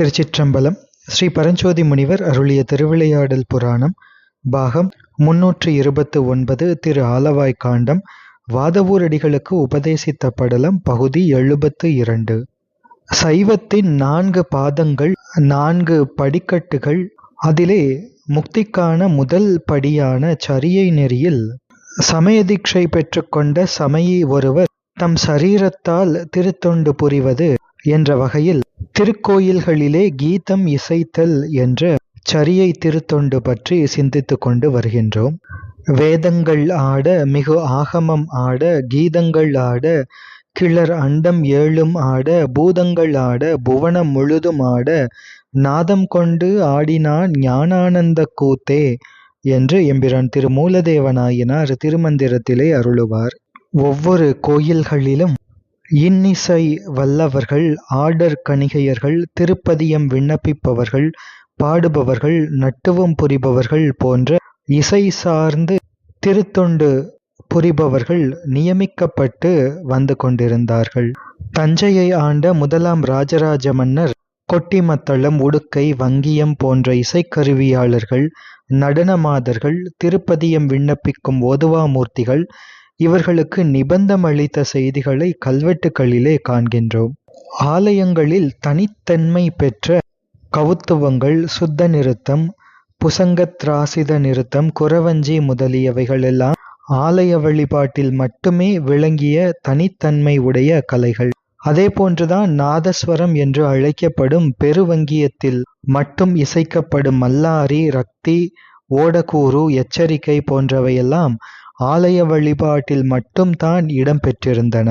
திருச்சிற்றம்பலம் ஸ்ரீ பரஞ்சோதி முனிவர் அருளிய திருவிளையாடல் புராணம் பாகம் முன்னூற்று இருபத்து ஒன்பது திரு ஆலவாய் காண்டம் வாதவூரடிகளுக்கு உபதேசித்த படலம் பகுதி எழுபத்து இரண்டு. சைவத்தின் நான்கு பாதங்கள் நான்கு படிக்கட்டுகள் அதிலே முக்திக்கான முதல் படியான சரியை நெறியில் சமய தீட்சை பெற்றுக்கொண்ட சமயி ஒருவர் தம் சரீரத்தால் திருத்தொண்டு புரிவது என்ற வகையில் திருக்கோயில்களிலே கீதம் இசைத்தல் என்ற சரியை திருத்தொண்டு பற்றி சிந்தித்து கொண்டு வருகின்றோம். வேதங்கள் ஆட மிகு ஆகமம் ஆட கீதங்கள் ஆட கிளர் அண்டம் ஏழும் ஆட பூதங்கள் ஆட புவனம் முழுதும் ஆட நாதம் கொண்டு ஆடினான் ஞானானந்த கூத்தே என்று எம்பிரான் திரு மூலதேவனாயினார் திருமந்திரத்திலே அருளுவார். ஒவ்வொரு கோயில்களிலும் இன்னிசை வல்லவர்கள் ஆடர் கணிகையர்கள் திருப்பதியம் விண்ணப்பிப்பவர்கள் பாடுபவர்கள் நட்டுவம் புரிபவர்கள் போன்ற இசை சார்ந்து திருத்தொண்டு புரிபவர்கள் நியமிக்கப்பட்டு வந்து கொண்டிருந்தார்கள். தஞ்சையை ஆண்ட முதலாம் ராஜராஜ மன்னர் கொட்டிமத்தளம் உடுக்கை வங்கியம் போன்ற இசைக்கருவியாளர்கள் நடனமாதர்கள் திருப்பதியம் விண்ணப்பிக்கும் ஓதுவாமூர்த்திகள் இவர்களுக்கு நிபந்தம் அளித்த செய்திகளை கல்வெட்டுகளிலே காண்கின்றோம். ஆலயங்களில் தனித்தன்மை பெற்ற கவுத்துவங்கள் சுத்த நிறுத்தம் புசங்கத்ராசித நிறுத்தம் குறவஞ்சி முதலியவைகள் எல்லாம் ஆலய வழிபாட்டில் மட்டுமே விளங்கிய தனித்தன்மை உடைய கலைகள். அதே போன்றுதான் நாதஸ்வரம் என்று அழைக்கப்படும் பெருவங்கியத்தில் மட்டும் இசைக்கப்படும் மல்லாரி ரக்தி ஓடக்கூறு எச்சரிக்கை போன்றவையெல்லாம் ஆலய வழிபாட்டில் மட்டும்தான் இடம்பெற்றிருந்தன.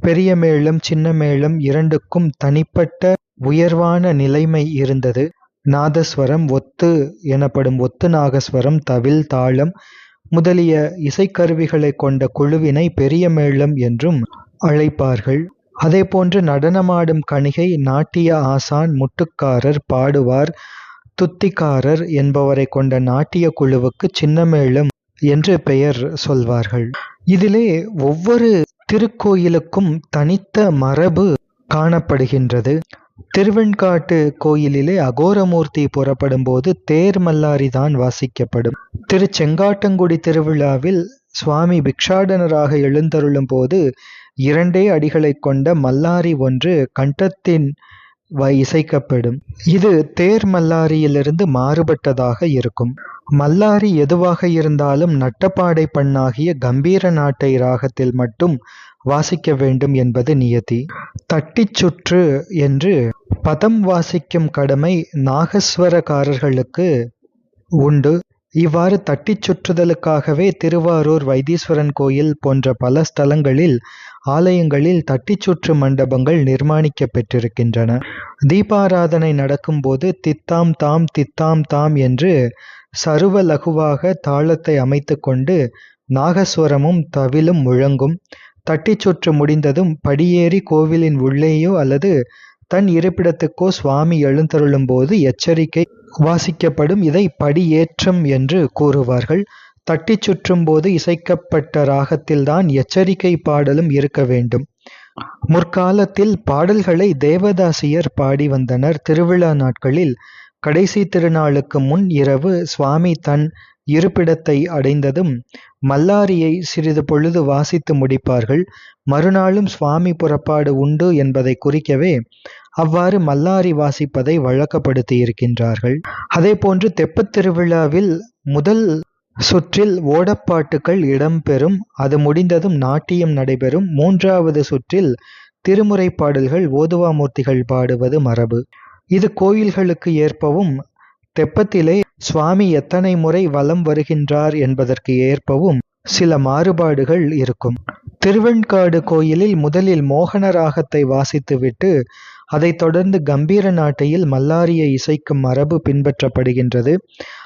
பெரிய மேளம் சின்ன மேளம் இரண்டுக்கும் தனிப்பட்ட உயர்வான நிலைமை இருந்தது. நாதஸ்வரம் ஒத்து எனப்படும் ஒத்து நாகஸ்வரம் தவில் தாளம் முதலிய இசைக்கருவிகளை கொண்ட குழுவினை பெரிய மேளம் என்றும் அழைப்பார்கள். அதே போன்று நடனமாடும் கணிகை நாட்டிய ஆசான் முட்டுக்காரர் பாடுவார் துத்திக்காரர் என்பவரை கொண்ட நாட்டிய குழுவுக்கு சின்னமேளம் என்று பெயர் சொல்வார்கள். இதிலே ஒவ்வொரு திருக்கோயிலுக்கும் தனித்த மரபு காணப்படுகின்றது. திருவெண்காட்டு கோயிலிலே அகோரமூர்த்தி புறப்படும் போது தேர் மல்லாரி தான் வாசிக்கப்படும். திருச்செங்காட்டங்குடி திருவிழாவில் சுவாமி பிக்ஷாடனராக எழுந்தருளும் போது இரண்டே அடிகளை கொண்ட மல்லாரி ஒன்று கண்டத்தின் இசைக்கப்படும். இது தேர் மல்லாரியிலிருந்து மாறுபட்டதாக இருக்கும். மல்லாரி எதுவாக இருந்தாலும் நட்டப்பாடை பண்ணாகிய கம்பீர நாட்டை ராகத்தில் மட்டும் வாசிக்க வேண்டும் என்பது நியதி. தட்டிச் சுற்று என்று பதம் வாசிக்கும் கடமை நாகஸ்வரக்காரர்களுக்கு உண்டு. இவ்வாறு தட்டிச் சுற்றுதலுக்காகவே திருவாரூர் வைத்தீஸ்வரன் கோயில் போன்ற பல ஸ்தலங்களில் ஆலயங்களில் தட்டிச் சுற்று மண்டபங்கள் நிர்மாணிக்க பெற்றிருக்கின்றன தீபாராதனை நடக்கும்போது தித்தாம் தாம் தித்தாம் தாம் என்று சருவ லகுவாக தாளத்தை அமைத்து கொண்டு நாகஸ்வரமும் தவிலும் முழங்கும். தட்டிச் சுற்று முடிந்ததும் படியேறி கோவிலின் உள்ளேயோ அல்லது தன் இருப்பிடத்துக்கோ சுவாமி எழுந்தருளும் போது எச்சரிக்கை வாசிக்கப்படும். இதை படியேற்றம் என்று கூறுவார்கள். தட்டிச் சுற்றும் போது இசைக்கப்பட்ட ராகத்தில்தான் எச்சரிக்கை பாடலும் இருக்க வேண்டும். முற்காலத்தில் பாடல்களை தேவதாசியர் பாடி வந்தனர். திருவிழா நாட்களில் கடைசி திருநாளுக்கு முன் இரவு சுவாமி தன் இருப்பிடத்தை அடைந்ததும் மல்லாரியை சிறிது பொழுது வாசித்து முடிப்பார்கள். மறுநாளும் சுவாமி புறப்பாடு உண்டு என்பதை குறிக்கவே அவ்வாறு மல்லாரி வாசிப்பதை வழக்கப்படுத்தி இருக்கின்றார்கள் அதே போன்று தெப்பத் திருவிழாவில் முதல் சுற்றில் ஓடப்பாட்டுகள் இடம்பெறும். அது முடிந்ததும் நாட்டியம் நடைபெறும். மூன்றாவது சுற்றில் திருமுறை பாடல்கள் ஓதுவாமூர்த்திகள் பாடுவது மரபு. இது கோயில்களுக்கு ஏற்பவும் தெப்பத்திலே சுவாமி எத்தனை முறை வலம் வருகின்றார் என்பதற்கு ஏற்பவும் சில மாறுபாடுகள் இருக்கும். திருவெண்காடு கோயிலில் முதலில் மோகன ராகத்தை வாசித்துவிட்டு அதைத் தொடர்ந்து கம்பீர நாட்டையில் மல்லாரியை இசைக்கும் மரபு பின்பற்றப்படுகின்றது.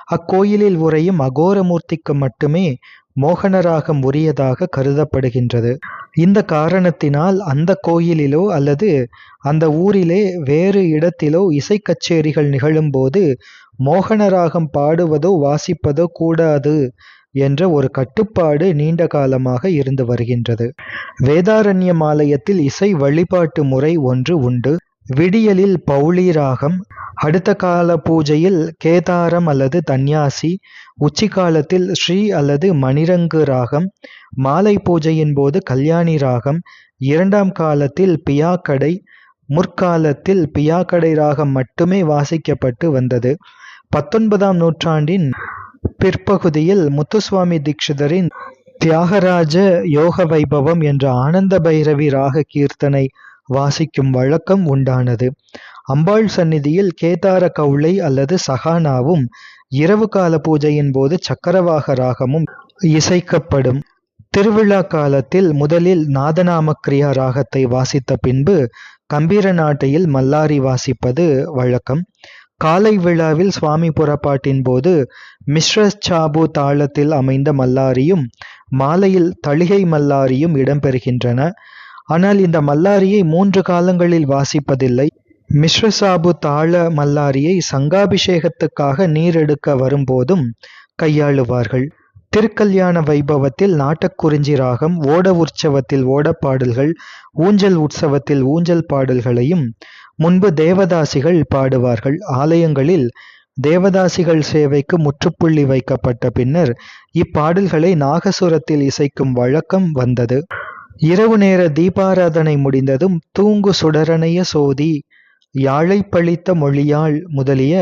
அக்கோயிலில் உரையும் அகோரமூர்த்திக்கு மட்டுமே மோகனராகம் உரியதாக கருதப்படுகின்றது. இந்த காரணத்தினால் அந்த கோயிலிலோ அல்லது அந்த ஊரிலே வேறு இடத்திலோ இசை கச்சேரிகள் நிகழும்போது மோகனராகம் பாடுவதோ வாசிப்பதோ கூடாது என்ற ஒரு கட்டுப்பாடு நீண்ட காலமாக இருந்து வருகின்றது. வேதாரண்யம் ஆலயத்தில் இசை வழிபாட்டு முறை ஒன்று உண்டு. விடியலில் பௌளி ராகம் அடுத்த கால பூஜையில் கேதாரம் அல்லது தன்யாசி உச்சி காலத்தில் ஸ்ரீ அல்லது மணிரங்கு ராகம் மாலை பூஜையின் போது கல்யாணி ராகம் இரண்டாம் காலத்தில் பியாக்கடை முற்காலத்தில் பியாக்கடை ராகம் மட்டுமே வாசிக்கப்பட்டு வந்தது. பத்தொன்பதாம் நூற்றாண்டின் பிற்பகுதியில் முத்துசுவாமி தீட்சிதரின் தியாகராஜ யோக வைபவம் என்ற ஆனந்த பைரவி ராக கீர்த்தனை வாசிக்கும் வழக்கம் உண்டானது. அம்பாள் சந்நிதியில் கேதார கவுளை அல்லது சகானாவும் இரவு கால பூஜையின் போது சக்கரவாக ராகமும் இசைக்கப்படும். திருவிழா காலத்தில் முதலில் நாதநாமக்ரியா ராகத்தை வாசித்த பின்பு கம்பீர நாட்டையில் மல்லாரி வாசிப்பது வழக்கம். காலை விழாவில் சுவாமி புறப்பாட்டின் போது மிஸ்ர சாபு தாளத்தில் அமைந்த மல்லாரியும் மாலையில் தளிகை மல்லாரியும் இடம்பெறுகின்றன. ஆனால் இந்த மல்லாரியை மூன்று காலங்களில் வாசிப்பதில்லை. மிஸ்ரசாபு தாள மல்லாரியை சங்காபிஷேகத்துக்காக நீர் எடுக்க வரும்போதும் கையாளுவார்கள். திருக்கல்யாண வைபவத்தில் நாட்டக்குறிஞ்சி ராகம் ஓட உற்சவத்தில் ஓடப்பாடல்கள் ஊஞ்சல் உற்சவத்தில் ஊஞ்சல் பாடல்களையும் முன்பு தேவதாசிகள் பாடுவார்கள். ஆலயங்களில் தேவதாசிகள் சேவைக்கு முற்றுப்புள்ளி வைக்கப்பட்ட பின்னர் இப்பாடல்களை நாகசுரத்தில் இசைக்கும் வழக்கம் வந்தது. இரவு நேர தீபாராதனை முடிந்ததும் தூங்கு சுடரணைய சோதி யாழை பழித்த மொழியாள் முதலிய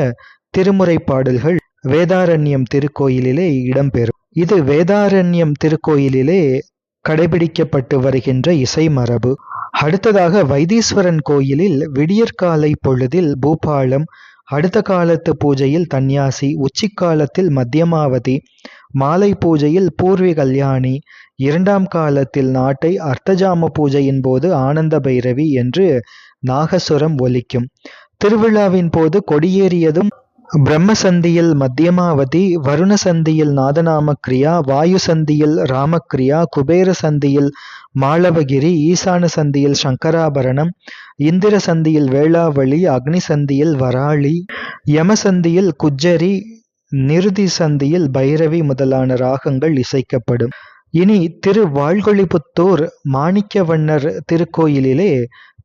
திருமுறை பாடல்கள் வேதாரண்யம் திருக்கோயிலிலே இடம்பெறும். இது வேதாரண்யம் திருக்கோயிலிலே கடைபிடிக்கப்பட்டு வருகின்ற இசை மரபு. அடுத்ததாக வைத்தீஸ்வரன் கோயிலில் விடியற்காலை பொழுதில் பூபாலம் அடுத்த காலத்து பூஜையில் தன்யாசி உச்சிக்காலத்தில் மத்தியமாவதி மாலை பூஜையில் பூர்வி கல்யாணி இரண்டாம் காலத்தில் நாட்டை அர்த்தஜாம பூஜையின் போது ஆனந்த பைரவி என்று நாகசுரம் ஒலிக்கும். திருவிழாவின் போது கொடியேறியதும் பிரம்மசந்தியில் மத்தியமாவதி வருண சந்தியில் நாதநாம கிரியா வாயு சந்தியில் ராமக்கிரியா குபேர சந்தியில் மாளவகிரி ஈசான சந்தியில் சங்கராபரணம் இந்திர சந்தியில் வேளாவளி அக்னி சந்தியில் வராளி யமசந்தியில் குஜ்ஜரி நிறுதி சந்தியில் பைரவி முதலான ராகங்கள் இசைக்கப்படும். இனி திரு வாழ்கொழிபுத்தூர் மாணிக்கவண்ணர் திருக்கோயிலிலே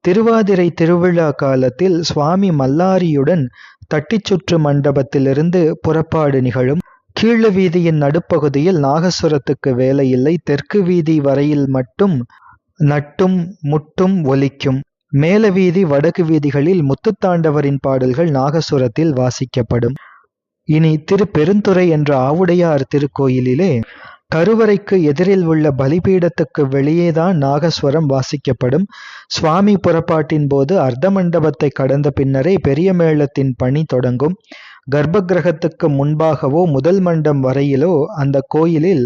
திருவாதிரை திருவிழா காலத்தில் சுவாமி மல்லாரியுடன் தட்டிச் சுற்று மண்டபத்திலிருந்து புறப்பாடு நிகழும். கீழ வீதியின் நடுப்பகுதியில் நாகசுரத்துக்கு வேலையில்லை. தெற்கு வீதி வரையில் மட்டும் நட்டும் முட்டும் ஒலிக்கும். மேல வீதி வடக்கு வீதிகளில் முத்துத்தாண்டவரின் பாடல்கள் நாகசுரத்தில் வாசிக்கப்படும். இனி திரு பெருந்துறை என்ற ஆவுடையார் திருக்கோயிலிலே கருவறைக்கு எதிரில் உள்ள பலிபீடத்துக்கு வெளியேதான் நாகஸ்வரம் வாசிக்கப்படும். சுவாமி புறப்பாட்டின் போது அர்த்த மண்டபத்தை கடந்த பின்னரே பெரிய மேளத்தின் பணி தொடங்கும். கர்ப்ப கிரகத்துக்கு முன்பாகவோ முதல் மண்டம் வரையிலோ அந்த கோயிலில்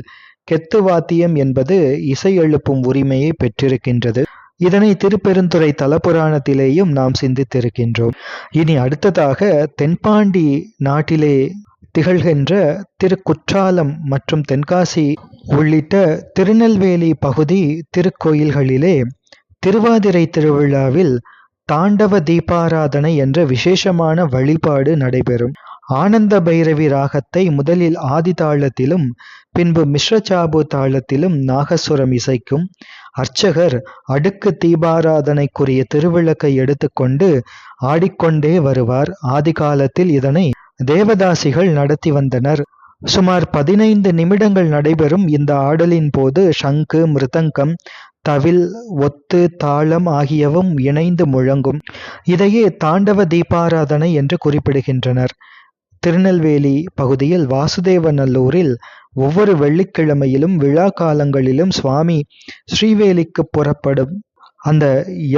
கெத்து வாத்தியம் என்பது இசை எழுப்பும் உரிமையை பெற்றிருக்கின்றது. இதனை திருப்பெருந்துறை தலபுராணத்திலேயும் நாம் சிந்தித்திருக்கின்றோம். இனி அடுத்ததாக தென்பாண்டி நாட்டிலே திகழ்கின்ற திருக்குற்றாலம் மற்றும் தென்காசி உள்ளிட்ட திருநெல்வேலி பகுதி திருக்கோயில்களிலே திருவாதிரை திருவிழாவில் தாண்டவ தீபாராதனை என்ற விசேஷமான வழிபாடு நடைபெறும். ஆனந்த பைரவி ராகத்தை முதலில் ஆதி தாளத்திலும் பின்பு மிஸ்ரச்சாபு தாளத்திலும் நாகசுரம் இசைக்கும். அர்ச்சகர் அடுக்கு தீபாராதனைக்குரிய திருவிளக்கை எடுத்துக்கொண்டு ஆடிக்கொண்டே வருவார். ஆதி காலத்தில் இதனை தேவதாசிகள் நடத்தி வந்தனர். சுமார் பதினைந்து நிமிடங்கள் நடைபெறும் இந்த ஆடலின் போது சங்கு மிருதங்கம் தவில் ஒத்து தாளம் ஆகியவும் இணைந்து முழங்கும். இதையே தாண்டவ தீபாராதனை என்று குறிப்பிடுகின்றனர். திருநெல்வேலி பகுதியில் வாசுதேவநல்லூரில் ஒவ்வொரு வெள்ளிக்கிழமையிலும் விழா காலங்களிலும் சுவாமி ஸ்ரீவேலிக்கு புறப்படும் அந்த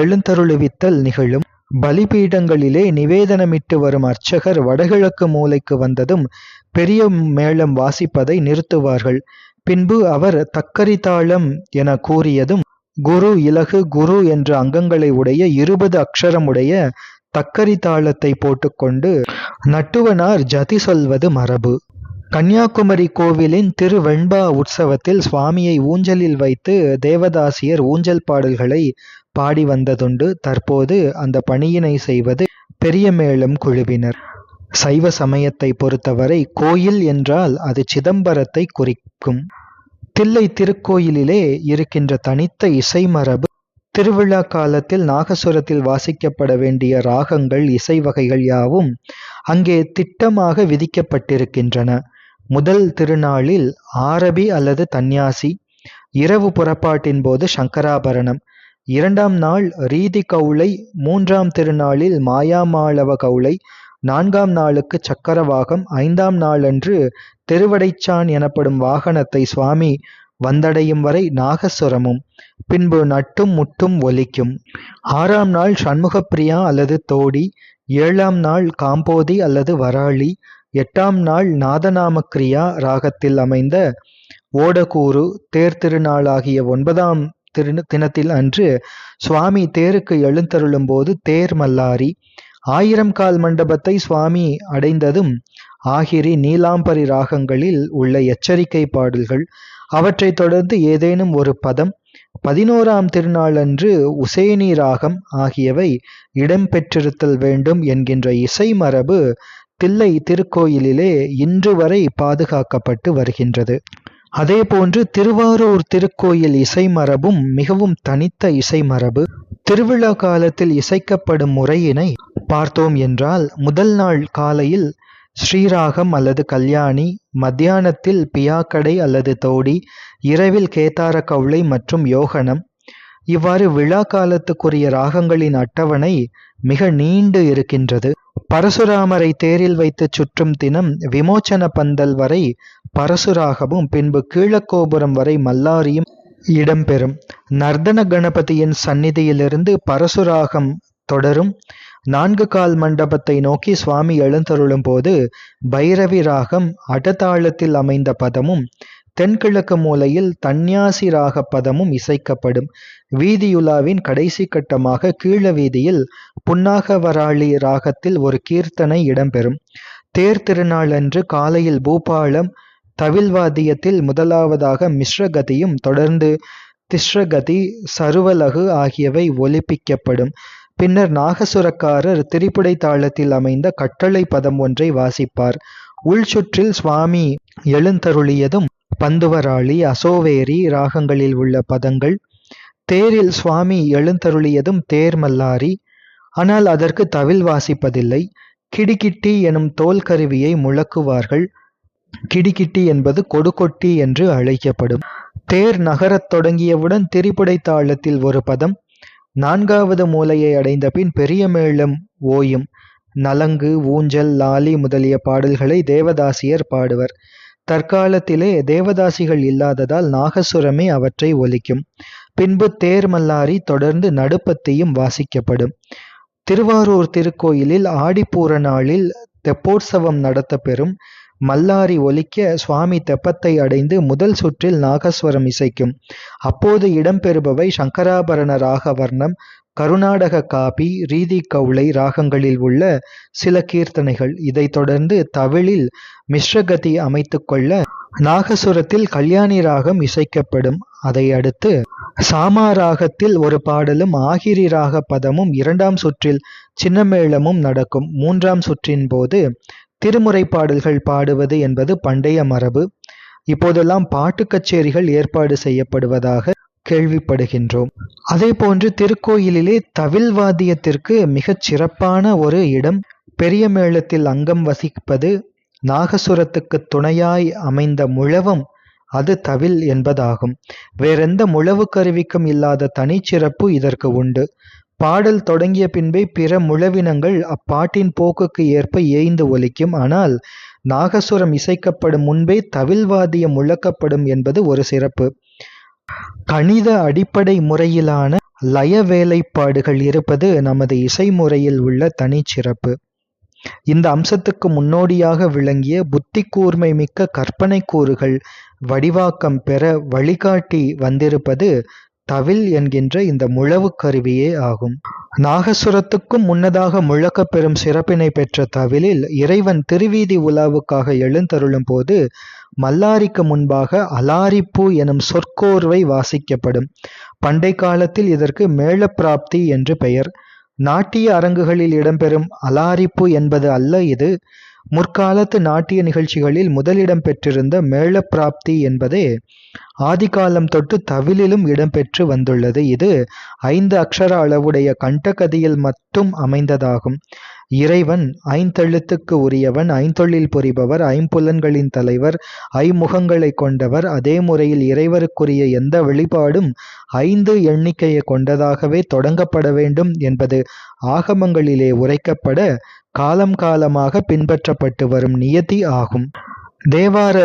எழுந்தருளுவித்தல் நிகழும். பலிபீடங்களிலே நிவேதனமிட்டு வரும் அர்ச்சகர் வடகிழக்கு மூலைக்கு வந்ததும் பெரிய மேளம் வாசிப்பதை நிறுத்துவார்கள். பின்பு அவர் தக்கரிதாளம் என கூறியதும் குரு இலகு குரு என்ற அங்கங்களை உடைய இருபது அக்ஷரமுடைய தக்கரி தாளத்தை போட்டுக்கொண்டு நட்டுவனார் ஜதி சொல்வது மரபு. கன்னியாகுமரி கோவிலின் திருவெண்பா உற்சவத்தில் சுவாமியை ஊஞ்சலில் வைத்து தேவதாசியர் ஊஞ்சல் பாடல்களை பாடி வந்ததுண்டு. தற்போது அந்த பணியினை செய்வது பெரியமேளம் குழுவினர். சைவ சமயத்தை பொறுத்தவரை கோயில் என்றால் அது சிதம்பரத்தை குறிக்கும். தில்லை திருக்கோயிலிலே இருக்கின்ற தனித்த இசை மரபு திருவிழா காலத்தில் நாகசுரத்தில் வாசிக்கப்பட வேண்டிய ராகங்கள் இசை வகைகள் யாவும் அங்கே திட்டமாக விதிக்கப்பட்டிருக்கின்றன. முதல் திருநாளில் ஆரபி அல்லது தன்யாசி இரவு புறப்பாட்டின் போது சங்கராபரணம் இரண்டாம் நாள் ரீதி கவுளை மூன்றாம் திருநாளில் மாயாமாளவ கவுளை நான்காம் நாளுக்கு சக்கரவாகம் ஐந்தாம் நாளன்று திருவடைச்சான் எனப்படும் வாகனத்தை சுவாமி வந்தடையும் வரை நாகசுரமும் பின்பு நட்டும் முட்டும் ஒலிக்கும். ஆறாம் நாள் சண்முகப்பிரியா அல்லது தோடி ஏழாம் நாள் காம்போதி அல்லது வராளி எட்டாம் நாள் நாதநாமக்கிரியா ராகத்தில் அமைந்த ஓடக்கூறு தேர் திருநாளாகிய ஒன்பதாம் திரு தினத்தில் அன்று சுவாமி தேருக்கு எழுந்தருளும் போது தேர் மல்லாரி ஆயிரம் கால் மண்டபத்தை சுவாமி அடைந்ததும் ஆகிரி நீலாம்பரி ராகங்களில் உள்ள எச்சரிக்கை பாடல்கள் அவற்றைத் தொடர்ந்து ஏதேனும் ஒரு பதம் பதினோராம் திருநாளன்று உசேனி ராகம் ஆகியவை இடம்பெற்றிருத்தல் வேண்டும் என்கின்ற இசை மரபு தில்லை திருக்கோயிலிலே இன்று வரை பாதுகாக்கப்பட்டு வருகின்றது. அதேபோன்று திருவாரூர் திருக்கோயில் இசை மரபும் மிகவும் தனித்த இசை மரபு. திருவிழா காலத்தில் இசைக்கப்படும் முறையினை பார்த்தோம் என்றால் முதல் நாள் காலையில் ஸ்ரீராகம் அல்லது கல்யாணி மத்தியானத்தில் பியாக்கடை அல்லது தோடி இரவில் கேதார கவுளை மற்றும் யோகனம். இவ்வாறு விழா காலத்துக்குரிய ராகங்களின் அட்டவணை மிக நீண்டு இருக்கின்றது. பரசுராமரை தேரில் வைத்து சுற்றும் தினம் விமோச்சன பந்தல் வரை பரசுராகமும் பின்பு கீழக்கோபுரம் வரை மல்லாரியும் இடம்பெறும். நர்தன கணபதியின் சந்நிதியிலிருந்து பரசுராகம் தொடரும். நான்கு கால் மண்டபத்தை நோக்கி சுவாமி எழுந்தருளும் போது பைரவி ராகம் அடதாளத்தில் அமைந்த பதமும் தென்கிழக்கு மூலையில் தன்யாசி ராக பதமும் இசைக்கப்படும். வீதியுலாவின் கடைசி கட்டமாக கீழ வீதியில் புன்னாகவராளி ராகத்தில் ஒரு கீர்த்தனை இடம்பெறும். தேர் திருநாளன்று காலையில் பூபாலம் தவில்வாதியத்தில் முதலாவதாக மிஸ்ரகதியும் தொடர்ந்து திஸ்ரகதி சருவலகு ஆகியவை ஒலிப்பிக்கப்படும். பின்னர் நாகசுரக்காரர் திரிபுடை தாளத்தில் அமைந்த கட்டளை பதம் ஒன்றை வாசிப்பார். உள்சுற்றில் சுவாமி எழுந்தருளியதும் பந்துவராளி அசோவேரி ராகங்களில் உள்ள பதங்கள். தேரில் சுவாமி எழுந்தருளியதும் தேர் மல்லாரி. ஆனால் அதற்கு தவில் வாசிப்பதில்லை. கிடிகிட்டி எனும் தோல் கருவியை முழக்குவார்கள். கிடிகிட்டி என்பது கொடுக்கொட்டி என்று அழைக்கப்படும். தேர் நகரத் தொடங்கியவுடன் திரிபுடை தாளத்தில் ஒரு பதம். நான்காவது மூலையை அடைந்த பின் பெரிய மேளம் ஓயும் நலங்கு ஊஞ்சல் லாலி முதலிய பாடல்களை தேவதாசியர் பாடுவர். தற்காலத்திலே தேவதாசிகள் இல்லாததால் நாகசுரமே அவற்றை ஒலிக்கும். பின்பு தேர் மல்லாரி தொடர்ந்து நடுப்பத்தையும் வாசிக்கப்படும். திருவாரூர் திருக்கோயிலில் ஆடிப்பூர நாளில் தெப்போற்சவம் நடத்தப்பெறும். மல்லாரி ஒலிக்க சுவாமி தெப்பத்தை அடைந்து முதல் சுற்றில் நாகஸ்வரம் இசைக்கும். அப்போது இடம்பெறுபவை சங்கராபரண ராகவர்ணம் கருநாடக காபி ரீதி கவுளை ராகங்களில் உள்ள சில கீர்த்தனைகள். இதைத் தொடர்ந்து தவிழில் மிஸ்ரகதி அமைத்துக்கொள்ள நாகசுரத்தில் கல்யாணி ராகம் இசைக்கப்படும். அதை அடுத்து சாமா ராகத்தில் ஒரு பாடலும் ஆகிரி ராக பதமும் இரண்டாம் சுற்றில் சின்னமேளமும் நடக்கும். மூன்றாம் சுற்றின் போது திருமுறை பாடல்கள் பாடுவது என்பது பண்டைய மரபு. இப்போதெல்லாம் பாட்டு கச்சேரிகள் ஏற்பாடு செய்யப்படுவதாக கேள்விப்படுகின்றோம். அதே போன்று திருக்கோயிலிலே தவில் வாத்தியத்திற்கு மிகச் சிறப்பான ஒரு இடம் பெரிய மேளத்தில் அங்கம் வசிப்பது நாகசுரத்துக்கு துணையாய் அமைந்த முழவம் அது தவில் என்பதாகும். வேறெந்த முழவு கருவிக்கும் இல்லாத தனிச்சிறப்பு இதற்கு உண்டு. பாடல் தொடங்கிய பின்பே பிற முழவினங்கள் அப்பாட்டின் போக்குக்கு ஏற்ப ஏய்ந்து ஒலிக்கும். ஆனால் நாகசுரம் இசைக்கப்படும் முன்பே தவில்வாதியம் முழக்கப்படும் என்பது ஒரு சிறப்பு. கணித அடிப்படை முறையிலான லய வேலைப்பாடுகள் இருப்பது நமது இசை முறையில் உள்ள தனிச்சிறப்பு. இந்த அம்சத்துக்கு முன்னோடியாக விளங்கிய புத்தி கூர்மை மிக்க கற்பனை கூறுகள் வடிவாக்கம் பெற வழிகாட்டி வந்திருப்பது தவில் என்கின்ற இந்த முழவு கருவியே ஆகும். நாகசுரத்துக்கும் முன்னதாக முழக்கப்பெறும் சிறப்பினை பெற்ற தவிலில் இறைவன் திருவீதி உலாவுக்காக எழுந்தருளும் போது மல்லாரிக்கு முன்பாக அலாரிப்பூ எனும் சொற்கோர்வை வாசிக்கப்படும். பண்டை காலத்தில் இதற்கு மேளப்பிராப்தி என்று பெயர். நாட்டிய அரங்குகளில் இடம்பெறும் அலாரிப்பு என்பது அல்ல இது. முற்காலத்து நாட்டிய நிகழ்ச்சிகளில் முதலிடம் பெற்றிருந்த மேளப்பிராப்தி என்பதே ஆதிகாலம் தொட்டு தவிலிலும் இடம்பெற்று வந்துள்ளது. இது ஐந்து அக்ஷர அளவுடைய கண்டகதியில் மட்டும் அமைந்ததாகும். இறைவன் ஐந்தெழுத்துக்கு உரியவன் ஐந்தொழில் புரிபவர் ஐம்புலன்களின் தலைவர் ஐமுகங்களை கொண்டவர். அதே முறையில் இறைவருக்குரிய எந்த வெளிப்பாடும் ஐந்து எண்ணிக்கையை கொண்டதாகவே தொடங்கப்பட வேண்டும் என்பது ஆகமங்களிலே உரைக்கப்பட காலம் காலமாக பின்பற்றப்பட்டு வரும் நியதி ஆகும். தேவார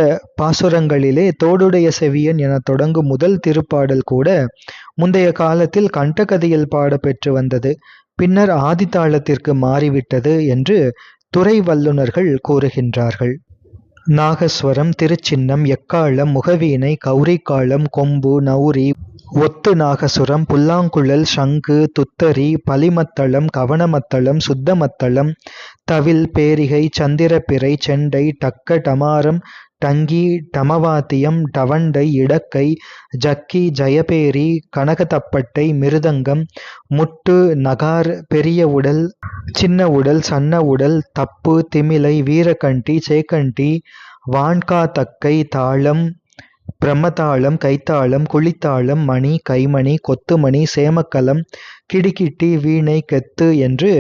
பாசுரங்களிலே தோடுடைய செவியன் என தொடங்கும் முதல் திருப்பாடல் கூட முந்தைய காலத்தில் கண்டகதியில் பாடப்பெற்று வந்தது. பின்னர் ஆதித்தாளத்திற்கு மாறிவிட்டது என்று துறை வல்லுநர்கள் கூறுகின்றார்கள். நாகஸ்வரம் திருச்சின்னம் எக்காளம் முகவீனை கௌரிக்காலம் கொம்பு நௌரி ஒத்து நாகசுரம் புல்லாங்குழல் சங்கு துத்தரி பலிமத்தளம் கவனமத்தளம் சுத்தமத்தளம் தவில் பேரிகை சந்திரப்பிறை செண்டை டக்க டமாரம் டங்கி டமவாத்தியம் டவண்டை இடக்கை ஜக்கி ஜயபேரி கனகத்தப்பட்டை மிருதங்கம் முட்டு நகார் பெரிய உடல் சின்ன உடல் சன்ன உடல் தப்பு திமிலை வீரகண்டி சேக்கண்டி வான்காதக்கை தாளம் பிரம்மதாளம் கைத்தாளம் குழித்தாளம் மணி கைமணி கொத்துமணி சேமக்கலம் கிடுகிட்டி வீணை கெத்து என்று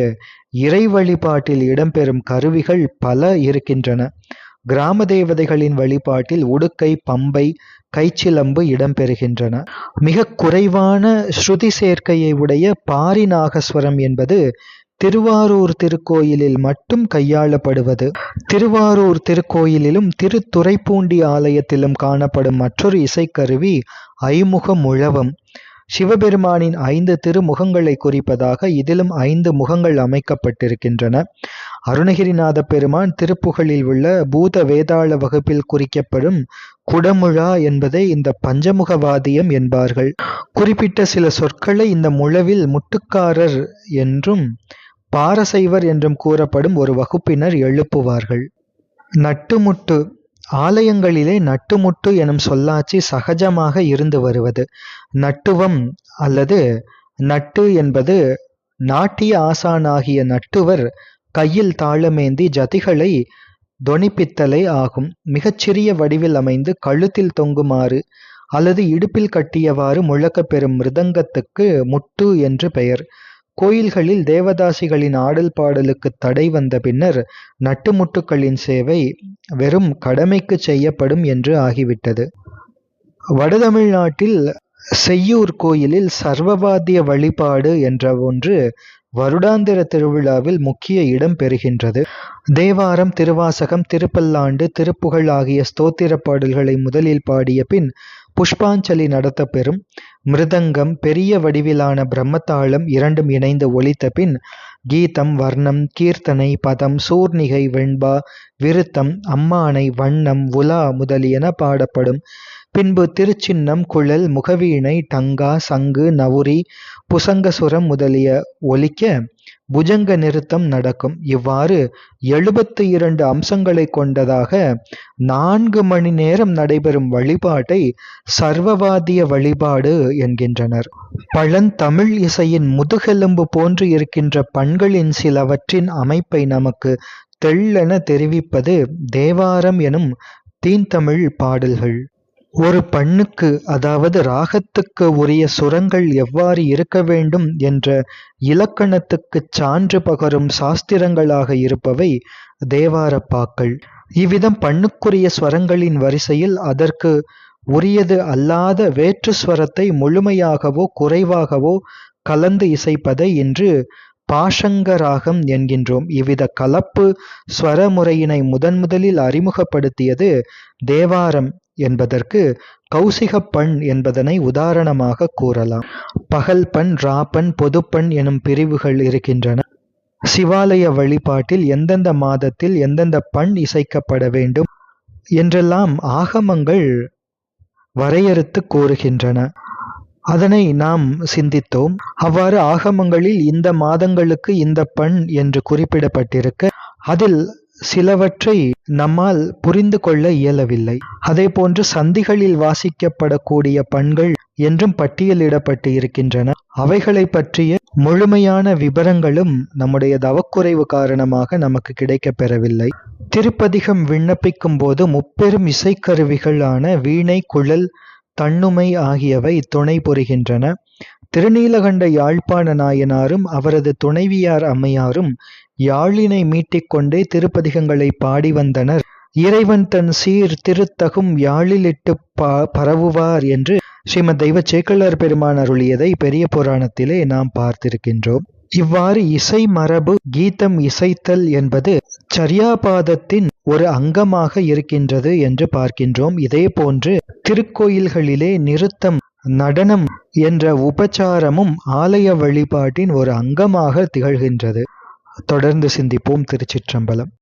இறை வழிபாட்டில் இடம்பெறும் கருவிகள் பல இருக்கின்றன. கிராம தேவதைகளின் வழிபாட்டில் உடுக்கை பம்பை கைச்சிலம்பு இடம்பெறுகின்றன. மிக குறைவான ஸ்ருதி சேர்க்கையை உடைய பாரி நாகஸ்வரம் என்பது திருவாரூர் திருக்கோயிலில் மட்டும் கையாளப்படுவது திருவாரூர் திருக்கோயிலிலும் திருத்துறைப்பூண்டி ஆலயத்திலும் காணப்படும் மற்றொரு இசைக்கருவி ஐமுக முழவம். சிவபெருமானின் ஐந்து திருமுகங்களை குறிப்பதாக இதிலும் ஐந்து முகங்கள் அமைக்கப்பட்டிருக்கின்றன. அருணகிரிநாத பெருமான் திருப்புகழில் உள்ள பூத வேதாள வகுப்பில் குறிக்கப்படும் குடமுழா என்பதை இந்த பஞ்சமுகவாதியம் என்பார்கள். குறிப்பிட்ட சில சொற்களை இந்த முழவில் முட்டுக்காரர் என்றும் பாரசைவர் என்றும் கூறப்படும் ஒரு வகுப்பினர் எழுப்புவார்கள். நட்டுமுட்டு ஆலயங்களிலே நட்டுமுட்டு எனும் சொல்லாட்சி சகஜமாக இருந்து வருவது. நட்டுவம் அல்லது நட்டு என்பது நாட்டிய ஆசானாகிய நட்டுவர் கையில் தாளமேந்தி ஜதிகளை தொனிப்பித்தலை ஆகும். மிகச்சிறிய வடிவில் அமைந்து கழுத்தில் தொங்குமாறு அல்லது இடுப்பில் கட்டியவாறு முழக்கப்பெறும் மிருதங்கத்துக்கு முட்டு என்று பெயர். கோயில்களில் தேவதாசிகளின் ஆடல் பாடலுக்கு தடை வந்த பின்னர் நட்டுமுட்டுக்களின் சேவை வெறும் கடமைக்கு செய்யப்படும் என்று ஆகிவிட்டது. வடதமிழ்நாட்டில் செய்யூர் கோயிலில் சர்வவாத்திய வழிபாடு என்ற ஒன்று வருடாந்திர திருவிழாவில் முக்கிய இடம் பெறுகின்றது. தேவாரம் திருவாசகம் திருப்பல்லாண்டு திருப்புகழ் ஆகிய ஸ்தோத்திர பாடல்களை முதலில் பாடிய பின் புஷ்பாஞ்சலி நடத்தப்பெறும். மிருதங்கம் பெரிய வடிவிலான பிரம்மதாளம் இரண்டும் இணைந்து ஒலித்த பின் கீதம் வர்ணம் கீர்த்தனை பதம் சூர்ணிகை வெண்பா விருத்தம் அம்மானை வண்ணம் உலா முதலியன பாடப்படும். பின்பு திருச்சின்னம் குழல் முகவீணை டங்கா சங்கு நவுரி புசங்கசுரம் முதலிய ஒலிக்க புஜங்க நிறுத்தம் நடக்கும். இவ்வாறு எழுபத்து இரண்டு அம்சங்களை கொண்டதாக நான்கு மணி நேரம் நடைபெறும் வழிபாட்டை சர்வவாதிய வழிபாடு என்கின்றனர். பழந்தமிழ் இசையின் முதுகெலும்பு போன்று இருக்கின்ற பண்களின் சிலவற்றின் அமைப்பை நமக்கு தெள்ளென தெரிவிப்பது தேவாரம் எனும் தீன்தமிழ் பாடல்கள். ஒரு பண்ணுக்கு அதாவது ராகத்துக்கு உரிய சுரங்கள் எவ்வாறு இருக்க வேண்டும் என்ற இலக்கணத்துக்குச் சான்று பகரும் சாஸ்திரங்களாக இருப்பவை தேவாரப்பாக்கள். இவ்விதம் பண்ணுக்குரிய ஸ்வரங்களின் வரிசையில் அதற்கு உரியது அல்லாத வேற்று ஸ்வரத்தை முழுமையாகவோ குறைவாகவோ கலந்து இசைப்பதை இன்று பாஷங்க ராகம் என்கின்றோம். இவ்வித கலப்பு ஸ்வரமுறையினை முதன் முதலில் அறிமுகப்படுத்தியது தேவாரம் என்பதற்கு கௌசிகப் பண் என்பதனை உதாரணமாக கூறலாம். பகல் பண் ராப்பண் பொதுப்பண் எனும் பிரிவுகள் இருக்கின்றன. சிவாலய வழிபாட்டில் எந்தெந்த மாதத்தில் எந்தெந்த பண் இசைக்கப்பட வேண்டும் என்றெல்லாம் ஆகமங்கள் வரையறுத்து கூறுகின்றன. அதனை நாம் சிந்தித்தோம். அவ்வாறு ஆகமங்களில் இந்த மாதங்களுக்கு இந்த பண் என்று குறிப்பிடப்பட்டிருக்க அதில் சிலவற்றை நம்மால் புரிந்து கொள்ள இயலவில்லை. அதே போன்று சந்திகளில் வாசிக்கப்படக்கூடிய பண்கள் என்றும் பட்டியலிடப்பட்டு இருக்கின்றன. அவைகளை பற்றிய முழுமையான விபரங்களும் நம்முடைய தவக்குறைவு காரணமாக நமக்கு கிடைக்கப் பெறவில்லை. திருப்பதிகம் விண்ணப்பிக்கும் போது முப்பெரும் இசைக்கருவிகளான வீணை குழல் தன்னுமை ஆகியவை துணை புரிகின்றன. திருநீலகண்ட யாழ்ப்பாண நாயனாரும் அவரது துணைவியார் அம்மையாரும் யாழினை மீட்டிக்கொண்டே திருப்பதிகங்களை பாடி வந்தனர். இறைவன் தன் சீர் திருத்தகும் யாழிலிட்டு பா பரவுவார் என்று ஸ்ரீமத் தெய்வ சேக்கலார் பெருமான் அருளியதை பெரிய புராணத்திலே நாம் பார்த்திருக்கின்றோம். இவ்வாறு இசை மரபு கீதம் இசைத்தல் என்பது சரியாபாதத்தின் ஒரு அங்கமாக இருக்கின்றது என்று பார்க்கின்றோம். இதே போன்று திருக்கோயில்களிலே நிறுத்தம் நடனம் என்ற உபச்சாரமும் ஆலய வழிபாட்டின் ஒரு அங்கமாக திகழ்கின்றது. தொடர்ந்து சிந்திப்போம் திருச்சிற்றம்பலம்.